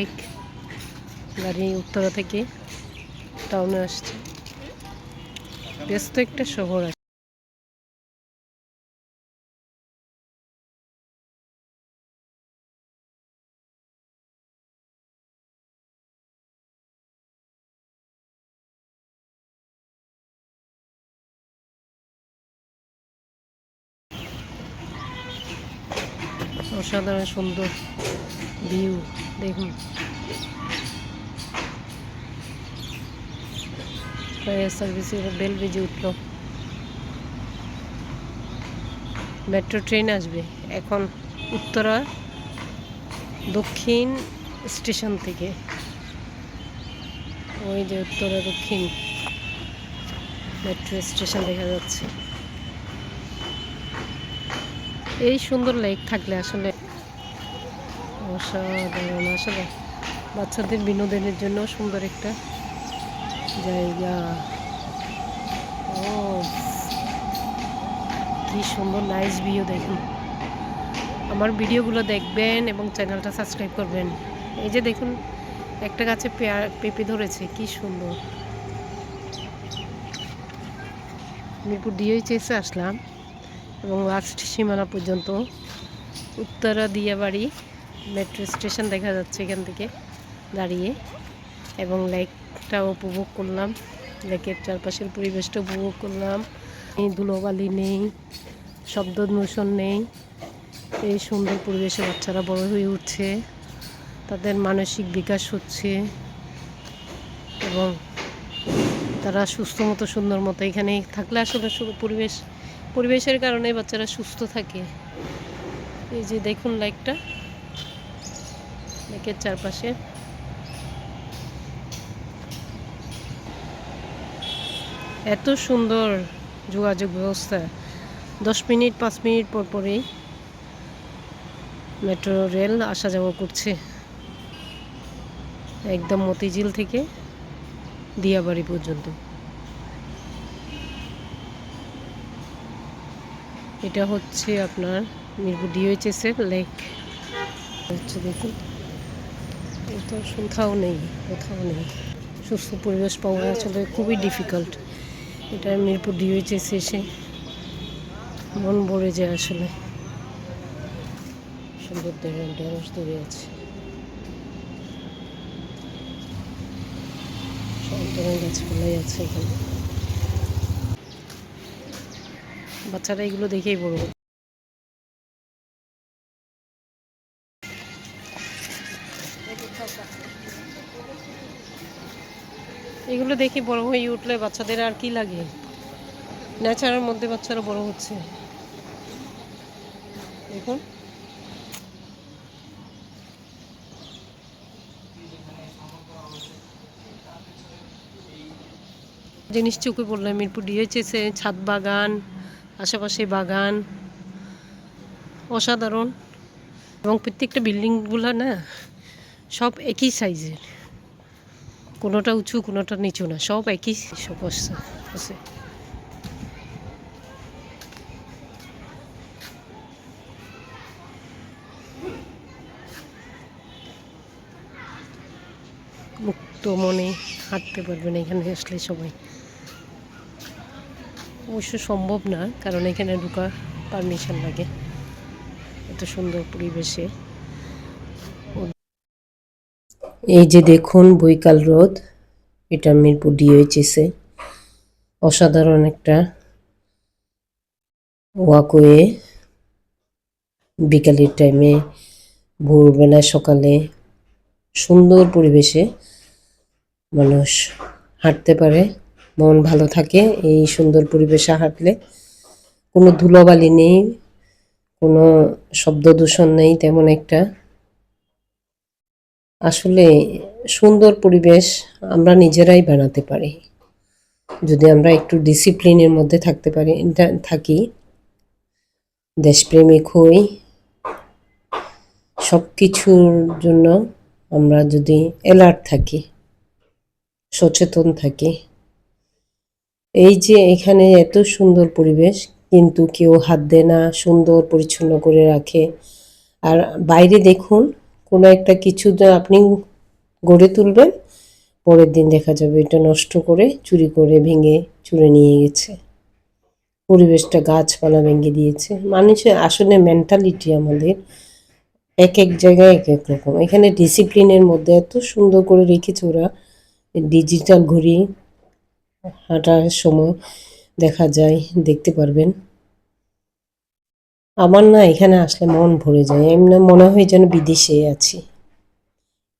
এক গাড়ি উত্তরা থেকে টাউনে আসছে। ব্যস্ত একটা শহর আছে। অসাধারণ সুন্দর। ভিউ, দেখুন। ফায়ার সার্ভিসের বেল বেজে উঠল। মেট্রো ট্রেন আসবে এখন উত্তরা দক্ষিণ স্টেশন থেকে। ওই যে উত্তরা দক্ষিণ মেট্রো স্টেশন দেখা যাচ্ছে। এই সুন্দর লেক থাকলে আসলে অসাধারণ আসলে বাচ্চাদের বিনোদনের জন্য সুন্দর একটা জায়গা। ও, কি সুন্দর নাইস ভিউ দেখুন। আমার ভিডিওগুলো দেখবেন এবং চ্যানেলটা সাবস্ক্রাইব করবেন। এই যে দেখুন, একটা গাছে পেয়ার পেঁপে ধরেছে, কি সুন্দর। মিরপুর ডিওইচএসে আসলাম এবং লাস্ট সীমানা পর্যন্ত, উত্তরা দিয়াবাড়ি। মেট্রো স্টেশন দেখা যাচ্ছে এখান থেকে দাঁড়িয়ে। এবং লেকটা উপভোগ করলাম। লেকের চারপাশের পরিবেশটা উপভোগ করলাম। এই ধুলোবালি, নেই শব্দ দূষণ, নেই এই সুন্দর পরিবেশে বাচ্চারা বড় হয়ে উঠছে। তাদের মানসিক বিকাশ হচ্ছে এবং তারা সুস্থ মতো, সুন্দর মতো এখানে থাকলে আসলে পরিবেশ, পরিবেশের কারণে বাচ্চারা সুস্থ থাকে। এই যে দেখুন লাইকটা লেকের চারপাশে। এত সুন্দর যোগাযোগ ব্যবস্থা। দশ মিনিট, পাঁচ মিনিট পর পরেই মেট্রো রেল আসা যাওয়া করছে। একদম মতিঝিল থেকে দিয়াবাড়ি পর্যন্ত। এটা হচ্ছে আপনার মিরপুর ডিওএইচএসের লেক। হচ্ছে দেখুন। এটা কোথাও নেই কোথাও নেই। সুস্থ পরিবেশ পাওয়া আসলে খুবই ডিফিকাল্ট এটা মিরপুর ডিওএইচএস এসে মন ভরে যায় আসলে। সুন্দর ঢেঁড়স ধরে আছে। গাছপালাই আছে এখানে। বাচ্চারা এগুলো দেখেই বড় দেখে বড় হয়ে উঠলে বাচ্চাদের আর কি লাগে? ন্যাচারের মধ্যে বাচ্চারা বড় হচ্ছে। দেখুন। জিনিস চোখে পড়লাম, মিরপুর ডিএচএসে ছাদ বাগান, আশেপাশে বাগান। অসাধারণ। এবং প্রত্যেকটা বিল্ডিংগুলো না, সব একই সাইজের কোনোটা উঁচু, কোনোটা নিচু না, সব একই আছে আছে মুক্ত মনে হাঁটতে পারবেন এখানে আসলে সবাই। অবশ্য সম্ভব না, কারণ এখানে ঢোকা পারমিশন লাগে। এত সুন্দর পরিবেশে। এই যে দেখুন বৈকাল রোদ, এটা মিরপুর ডিওএইচএসে অসাধারণ একটা ওয়াকওয়ে বিকালের টাইমে ভোরবেলা সকালে সুন্দর পরিবেশে মানুষ হাঁটতে পারে, মন ভালো থাকে, এই সুন্দর পরিবেশে হাঁটলে কোনো ধুলোবালি নেই, কোনো শব্দ দূষণ নেই, তেমন একটা আসলে সুন্দর পরিবেশ আমরা নিজেরাই বানাতে পারি। যদি আমরা একটু ডিসিপ্লিনের মধ্যে থাকতে পারি থাকি, দেশপ্রেমিক হই সব কিছুর জন্য আমরা যদি অ্যালার্ট থাকি, সচেতন থাকি, এই যে এখানে এত সুন্দর পরিবেশ, কিন্তু কেউ হাত দেয় না, সুন্দর পরিচ্ছন্ন করে রাখে। আর বাইরে দেখুন কোনো একটা কিছুতে আপনি গড়ে তুলবেন, পরের দিন দেখা যাবে এটা নষ্ট করে, চুরি করে ভেঙে চুরে নিয়ে গেছে। পরিবেশটা গাছপালা ভেঙে দিয়েছে। মানুষের আসলে মেন্টালিটি আমাদের এক এক জায়গায় এক এক রকম। এখানে ডিসিপ্লিনের মধ্যে এত সুন্দর করে রেখেছে ওরা। ডিজিটাল ঘড়ি হাঁটার সময় দেখা যায়, দেখতে পারবেন। আমার না এখানে আসলে মন ভরে যায়, এমনি মনে হয় যেন বিদেশে আছি।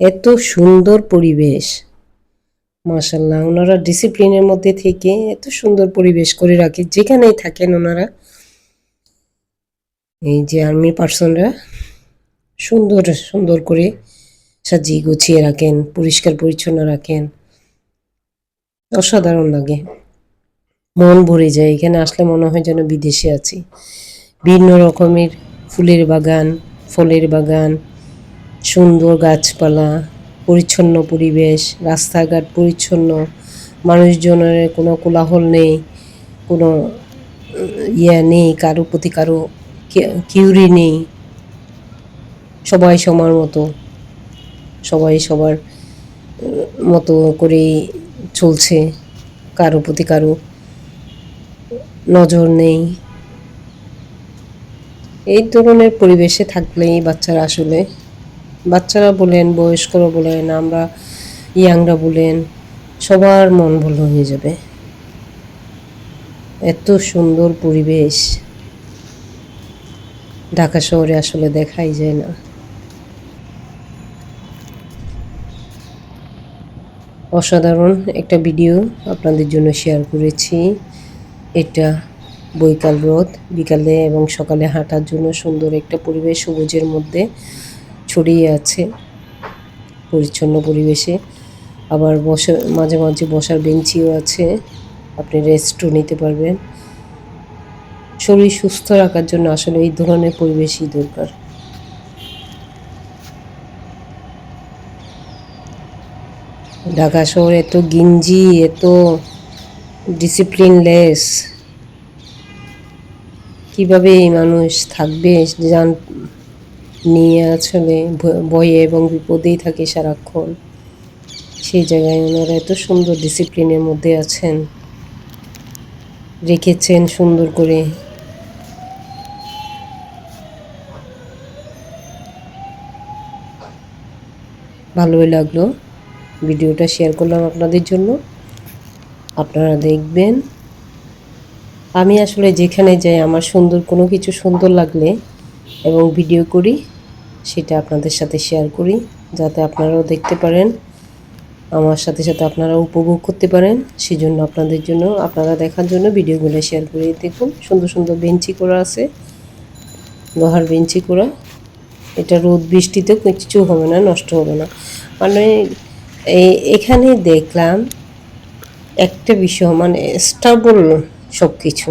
এত সুন্দর পরিবেশ। মাশাল্লাহ ওনারা ডিসিপ্লিনের মধ্যে থেকে এত সুন্দর পরিবেশ করে রাখে, যেখানেই থাকেন ওনারা। এই যে আর্মি পার্সনরা সুন্দর সুন্দর করে সাজিয়ে গুছিয়ে রাখেন, পরিষ্কার পরিচ্ছন্ন রাখেন। অসাধারণ লাগে। মন ভরে যায়, এখানে আসলে মনে হয় যেন বিদেশে আছি। ভিন্ন রকমের ফুলের বাগান, ফলের বাগান, সুন্দর গাছপালা, পরিচ্ছন্ন পরিবেশ, রাস্তাঘাট পরিচ্ছন্ন, মানুষজনের কোনো কোলাহল নেই, কোনো ইয়ে নেই, কারও প্রতি কারও কিউরি নেই। সবাই সবার মতো, সবাই সবার মতো করেই চলছে, কারও প্রতি কারও নজর নেই। এই ধরনের পরিবেশে থাকলেই বাচ্চারা আসলে, বাচ্চারা বলেন, বয়স্করা বলেন, আমরা ইয়াংরা বলেন, সবার মন ভালো হয়ে যাবে। এত সুন্দর পরিবেশ। ঢাকা শহরে আসলে দেখাই যায় না। অসাধারণ একটা ভিডিও আপনাদের জন্য শেয়ার করেছি। এটা বৈকাল রোদ, বিকালে এবং সকালে হাঁটার জন্য সুন্দর একটা পরিবেশ সবুজের মধ্যে ছড়িয়ে আছে, পরিচ্ছন্ন পরিবেশে। আবার বসে, মাঝে মাঝে বসার বেঞ্চিও আছে, আপনি রেস্টও নিতে পারবেন। শরীর সুস্থ রাখার জন্য আসলে এই ধরনের পরিবেশই দরকার। ঢাকা শহর এত গিঞ্জি, এত ডিসিপ্লিনলেস কীভাবে এই মানুষ থাকবে জান নিয়ে আসলে ভয়ে এবং বিপদেই থাকে সারাক্ষণ। সেই জায়গায় ওনারা এত সুন্দর ডিসিপ্লিনের মধ্যে আছেন। রেখেছেন সুন্দর করে। ভালোই লাগল। ভিডিওটা শেয়ার করলাম আপনাদের জন্য। আপনারা দেখবেন আমি আসলে যেখানে যাই, আমার সুন্দর, কোনো কিছু সুন্দর লাগলে এবং ভিডিও করি, সেটা আপনাদের সাথে শেয়ার করি, যাতে আপনারাও দেখতে পারেন, আমার সাথে সাথে আপনারা উপভোগ করতে পারেন। সেজন্য আপনাদের জন্য, আপনারা দেখার জন্য ভিডিওগুলো শেয়ার করি। দেখুন, সুন্দর সুন্দর বেঞ্চি করা আছে, লোহার বেঞ্চি করা। এটা রোদ বৃষ্টিতে কিছু হবে না, নষ্ট হবে না। মানে এখানে দেখলাম একটা বিষয় মানে স্টাবল সব কিছু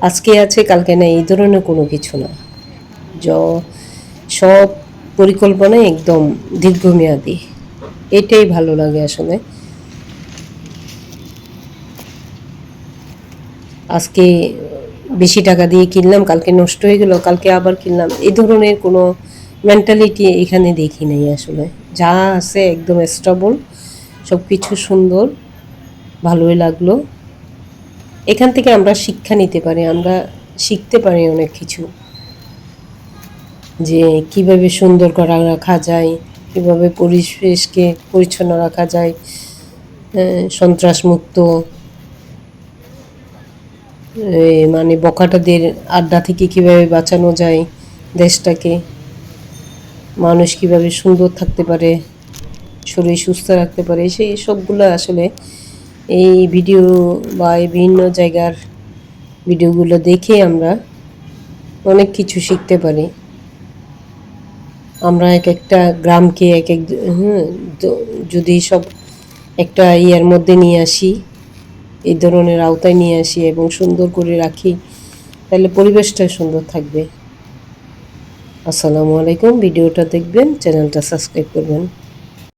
আজকে আছে, কালকে না এই ধরনের কোনো কিছু না। য, সব পরিকল্পনা একদম দীর্ঘমেয়াদী। এটাই ভালো লাগে আসলে। আজকে বেশি টাকা দিয়ে কিনলাম, কালকে নষ্ট হয়ে গেল, কালকে আবার কিনলাম। এই ধরনের কোনো মেন্টালিটি এখানে দেখি নাই আসলে। যা আছে একদম স্টেবল সব কিছু সুন্দর, ভালোই লাগল। এখান থেকে আমরা শিক্ষা নিতে পারি, আমরা শিখতে পারি অনেক কিছু। যে কীভাবে সুন্দর করা রাখা যায়, কীভাবে পরিবেশকে পরিচ্ছন্ন রাখা যায় সন্ত্রাসমুক্ত মানে বকাটাদের আড্ডা থেকে কীভাবে বাঁচানো যায় দেশটাকে, মানুষ কীভাবে সুন্দর থাকতে পারে, শরীর সুস্থ রাখতে পারে, সেই সবগুলো আসলে এই ভিডিও বা এই বিভিন্ন জায়গার ভিডিওগুলো দেখে আমরা অনেক কিছু শিখতে পারি। আমরা এক একটা গ্রামকে এক এক যদি সব একটা ইয়ার মধ্যে নিয়ে আসি, এই ধরনের আওতায় নিয়ে আসি এবং সুন্দর করে রাখি, তাহলে পরিবেশটা সুন্দর থাকবে। আসসালামু আলাইকুম ভিডিওটা দেখবেন চ্যানেলটা সাবস্ক্রাইব করবেন।